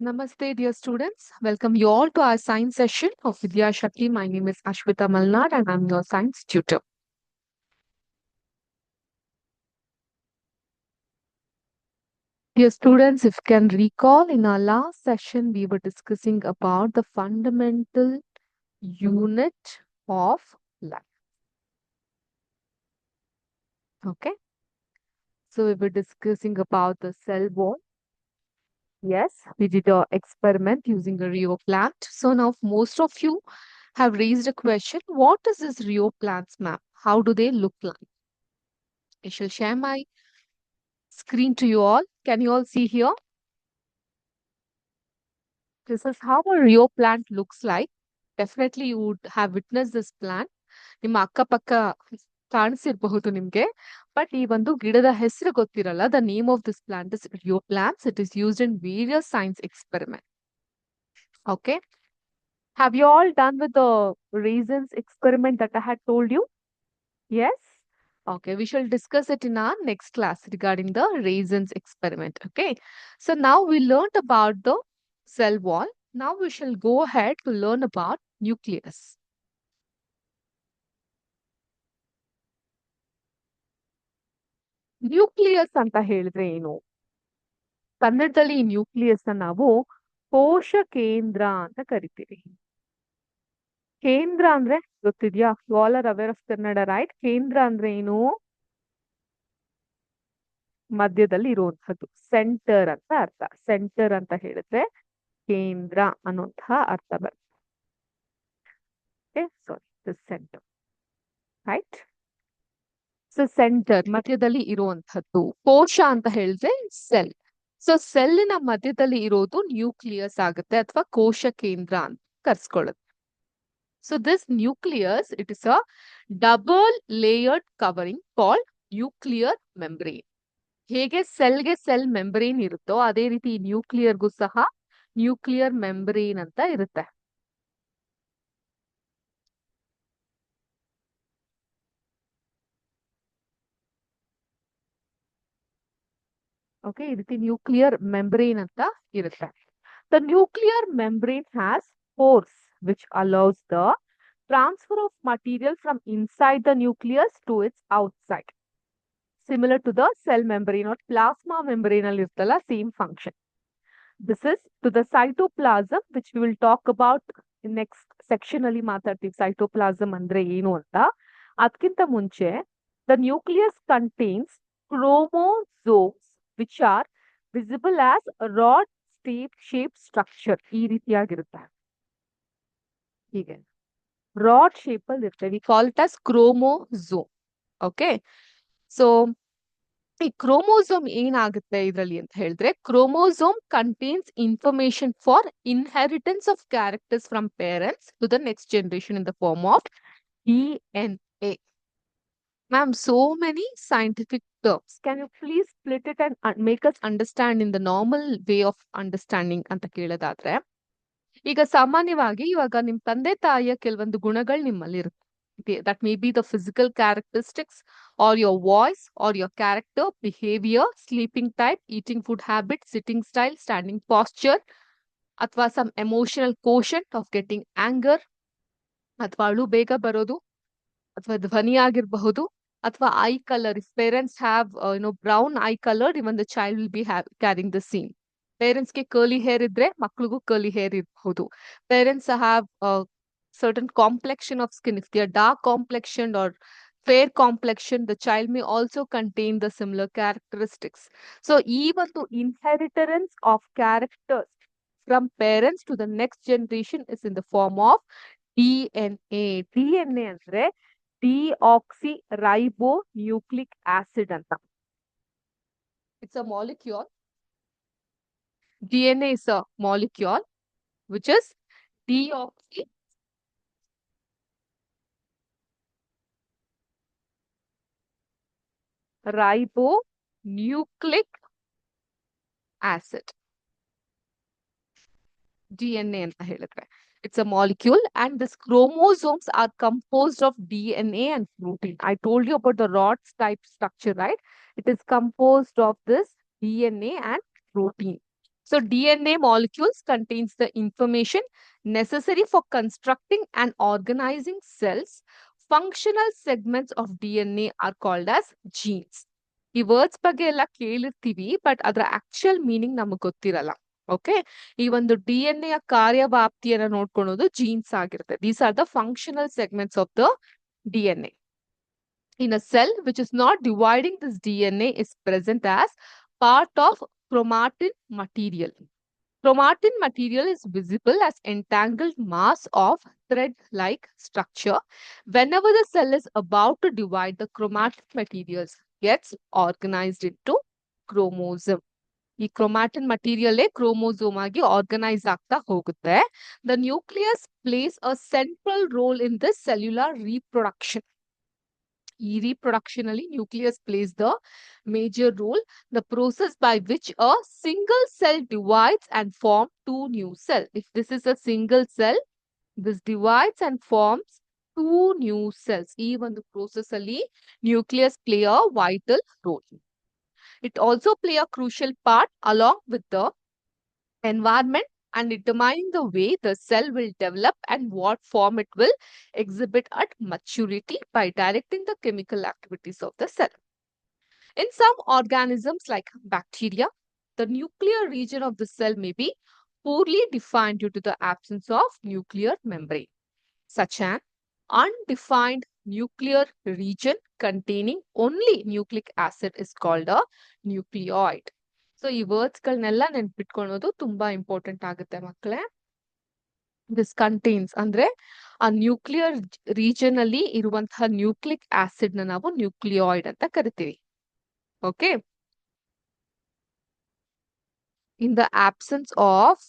Namaste, dear students. Welcome you all to our science session of Vidya Shakti. My name is Ashwita Malnad and I'm your science tutor. Dear students, if you can recall, in our last session, we were discussing about the fundamental unit of life. Okay. So we were discussing about the cell wall. Yes, we did a experiment using a Rio plant. So now most of you have raised a question. What is this Rio plants map? How do they look like? I shall share my screen to you all. Can you all see here? This is how a Rio plant looks like. Definitely you would have witnessed this plant. ನಿಮ್ಮ ಅಕ್ಕಪಕ್ಕ ಕಾಣಿಸಿರಬಹುದು ನಿಮ್ಗೆ but ಈ ಒಂದು ಗಿಡದ ಹೆಸರು ಗೊತ್ತಿರಲ್ಲ the name of this plant is Rio plants it is used in various science experiment okay have you all done with the reasons experiment that I had told you S Okay, we shall discuss it in our next class regarding the raisins experiment. Okay, so now we learned about the cell wall. Now we shall go ahead to learn about nucleus. Nucleus ಅಂತ ಹೇಳಿದ್ರೆ ಏನು? ಕನ್ನಡದಲ್ಲಿ ಈ nucleus ನಾವು ಕೋಶ ಕೇಂದ್ರ ಅಂತ ಕರಿತೀವಿ. ಕೇಂದ್ರ ಅಂದ್ರೆ ಗೊತ್ತಿದ್ಯಾ? You all are aware of Kannada, right? ಕೇಂದ್ರ ಅಂದ್ರೆ ಏನು? ಮಧ್ಯದಲ್ಲಿ ಇರುವಂತಹದ್ದು ಸೆಂಟರ್ ಅಂತ ಅರ್ಥ. ಸೆಂಟರ್ ಅಂತ ಹೇಳಿದ್ರೆ ಕೇಂದ್ರ ಅನ್ನುವಂತಹ ಅರ್ಥ ಬರುತ್ತೆ. Sorry centre right so centre ಮಧ್ಯದಲ್ಲಿ ಇರುವಂತಹದ್ದು ಕೋಶ ಅಂತ ಹೇಳಿದ್ರೆ ಸೆಲ್ ಸೊ ಸೆಲ್ಲಿನ ಮಧ್ಯದಲ್ಲಿ ಇರೋದು ನ್ಯೂಕ್ಲಿಯಸ್ ಆಗುತ್ತೆ ಅಥವಾ ಕೋಶ ಕೇಂದ್ರ ಅಂತ ಕರ್ಸ್ಕೊಳ್ಳುತ್ತೆ so this nucleus it is a double layered covering called nuclear membrane ಹೇಗೆ ಸೆಲ್ಗೆ ಸೆಲ್ ಮೆಂಬ್ರೇನ್ ಇರುತ್ತೋ ಅದೇ ರೀತಿ ನ್ಯೂಕ್ಲಿಯರ್ಗೂ ಸಹ ನ್ಯೂಕ್ಲಿಯರ್ ಮೆಂಬ್ರೇನ್ ಅಂತ ಇರುತ್ತೆ. ಓಕೆ ಈ ರೀತಿ ನ್ಯೂಕ್ಲಿಯರ್ ಮೆಂಬ್ರೇನ್ ಅಂತ ಇರುತ್ತೆ the nuclear membrane has force which allows the transfer of material from inside the nucleus to its outside. Similar to the cell membrane or plasma membrane ಅಲ್ಲಿ ಇರ್ತಲ್ಲ same function. This is to the cytoplasm which we will talk about in next section ಅಲ್ಲಿ ಮಾತಾಡ್ತೀವಿ cytoplasm ಅಂದ್ರೆ ಏನು ಅಂತ. ಅದಕ್ಕಿಂತ ಮುಂಚೆ the nucleus contains chromosomes which are visible as rod shaped structure ಈ ರೀತಿಯಾಗಿರುತ್ತೆ. ಹೀಗೆ ರಾಡ್ ಶೇಪ್ ಅಲ್ಲಿ ಇರ್ತವೆ we call it as chromosome okay so ಈ ಕ್ರೋಮೋಸೋಮ್ ಏನಾಗುತ್ತೆ ಇದರಲ್ಲಿ ಅಂತ ಹೇಳಿದ್ರೆ chromosome contains information for inheritance of characters from parents to the next generation in the form of D N A ma'am so many scientific terms. Can you please split it and make us understand in the normal way of understanding ಅಂತ ಕೇಳೋದಾದ್ರೆ, ಈಗ ಸಾಮಾನ್ಯವಾಗಿ ಇವಾಗ ನಿಮ್ ತಂದೆ ತಾಯಿಯ ಕೆಲವೊಂದು ಗುಣಗಳು ನಿಮ್ಮಲ್ಲಿ ಇರುತ್ತೆ that may be the physical characteristics or your voice or your character behaviour sleeping type eating food habit sitting style standing posture ಅಥವಾ some emotional quotient of getting anger ಅಥವಾ ಅಳು ಬೇಗ ಬರೋದು, ಅಥವಾ ಧ್ವನಿ ಆಗಿರಬಹುದು ಅಥವಾ I colour if parents have YONO brown I colour even the child will be have carrying the scene ಪೇರೆಂಟ್ಸ್ಗೆ curly hair ಇದ್ರೆ ಮಕ್ಳಿಗೂ ಕರ್ಲಿ ಹೇರ್ ಇರಬಹುದು parents have certain complexion of skin if their dark complexion R fair complexion the child May also contain the similar characteristics so ಈ ಒಂದು ಇನ್ಹೆರಿಟರೆನ್ಸ್ of characters from parents to the next generation is in the form of D N A D N A ಅಂದ್ರೆ deoxy ರೈಬೋ nucleic acid ಅಂತ it's a molecule DNA is a molecule which is deoxy ribonucleic acid. DNA ಅಂತ ಹೇಳಿದ್ರೆ it's a molecule and these chromosomes are composed of DNA and protein. I told you about the rods type structure, right? It is composed of this DNA and protein. So DNA molecules contains the information necessary for constructing and organizing cells. Functional segments of DNA are called as genes. ಈ words ಬಗ್ಗೆ ಎಲ್ಲ ಕೇಳಿರ್ತೀವಿ but ಅದರ actual meaning ನಮಗೆ ಗೊತ್ತಿರಲ್ಲ okay ಈ ಒಂದು D N A ಕಾರ್ಯವ್ಯಾಪ್ತಿಯನ್ನ ನೋಡ್ಕೊಳ್ಳೋದು ಜೀನ್ಸ್ ಆಗಿರುತ್ತೆ these are the functional segments of the D N A in a cell which is not dividing this DNA is present as part of chromatin material. Chromatin material is visible as entangled mass of thread-like structure. Whenever the cell is about to divide, the chromatin materials gets organized into chromosome. ಈ chromatin material chromosome ಆಗಿ organise ಆಗ್ತಾ ಹೋಗುತ್ತೆ the nucleus plays a central role in this cellular reproduction ಈ reproduction ಅಲ್ಲಿ nucleus plays the major role, the process by which a single cell divides and form two new cell. If this is a single cell, this divides and forms two new cells. ಈ ಒಂದು process ಅಲ್ಲಿ nucleus play a vital role. it also play a crucial part along with the environment and determining the way the cell will develop and what form it will exhibit at maturity by directing the chemical activities of the cell. In some organisms like bacteria, the nuclear region of the cell may be poorly defined due to the absence of nuclear membrane. Such an undefined nuclear region containing only nucleic acid is called a nucleoid. So ಈ words ಗಳನ್ನೆಲ್ಲ ನೆನ್ಪಿಟ್ಕೊಳ್ಳೋದು ತುಂಬಾ important ಆಗುತ್ತೆ ಮಕ್ಕಳೇ. This contains ಅಂದ್ರೆ ಆ nuclear region ಅಲ್ಲಿ ಇರುವಂತಹ ನ್ಯೂಕ್ಲಿಕ್ ಆಸಿಡ್ನ ನಾವು ನ್ಯೂಕ್ಲಿಯಾಯ್ಡ್ ಅಂತ ಕರಿತೀವಿ. Okay in the absence of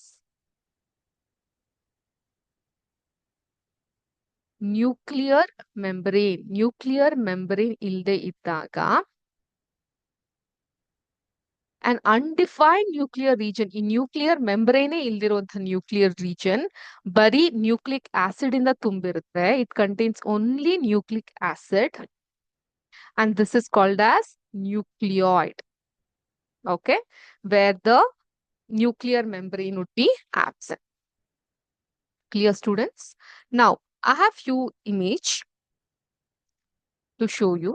nuclear membrane nuclear membrane ಇಲ್ಲದೆ ಇದ್ದಾಗ ಅಂಡ್ ಅನ್ಡಿಫೈನ್ಡ್ ನ್ಯೂಕ್ಲಿಯರ್ ರೀಜನ್ ಈ ನ್ಯೂಕ್ಲಿಯರ್ ಮೆಂಬ್ರೇನೆ ಇಲ್ದಿರುವಂತಹ ನ್ಯೂಕ್ಲಿಯರ್ ರೀಜನ್ ಬರೀ ನ್ಯೂಕ್ಲಿಕ್ ಆಸಿಡ್ ಇಂದ ತುಂಬಿರುತ್ತೆ it contains only nucleic acid and this is called as nucleoid okay where the nuclear membrane would be absent clear students now i have few image to show you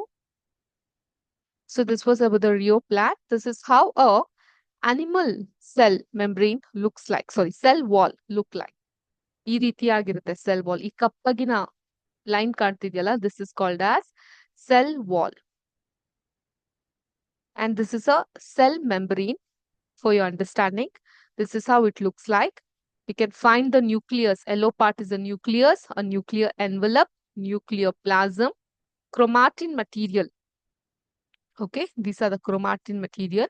so this was about the Rio plant. This is how a animal cell membrane looks like. Sorry, cell wall look like. ಈ ರೀತಿಯಾಗಿರುತ್ತೆ cell wall ಈ ಕಪ್ಪಗಿನ line ಕಾಣ್ತಿದ್ಯಲ್ಲ this is called as cell wall and this is a cell membrane for your understanding. This is how it looks like. We can find the nucleus. Yellow part is the nucleus, a nuclear envelope, nuclear plasm, chromatin material. Okay, these are the chromatin material,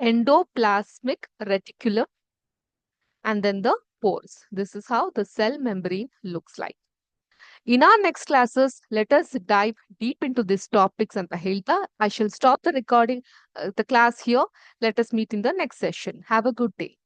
endoplasmic reticulum, and then the pores. This is how the cell membrane looks like. In our next classes, let us dive deep into these topics and Hilda. I shall stop the recording, uh, the class here. Let us meet in the next session. Have a good day.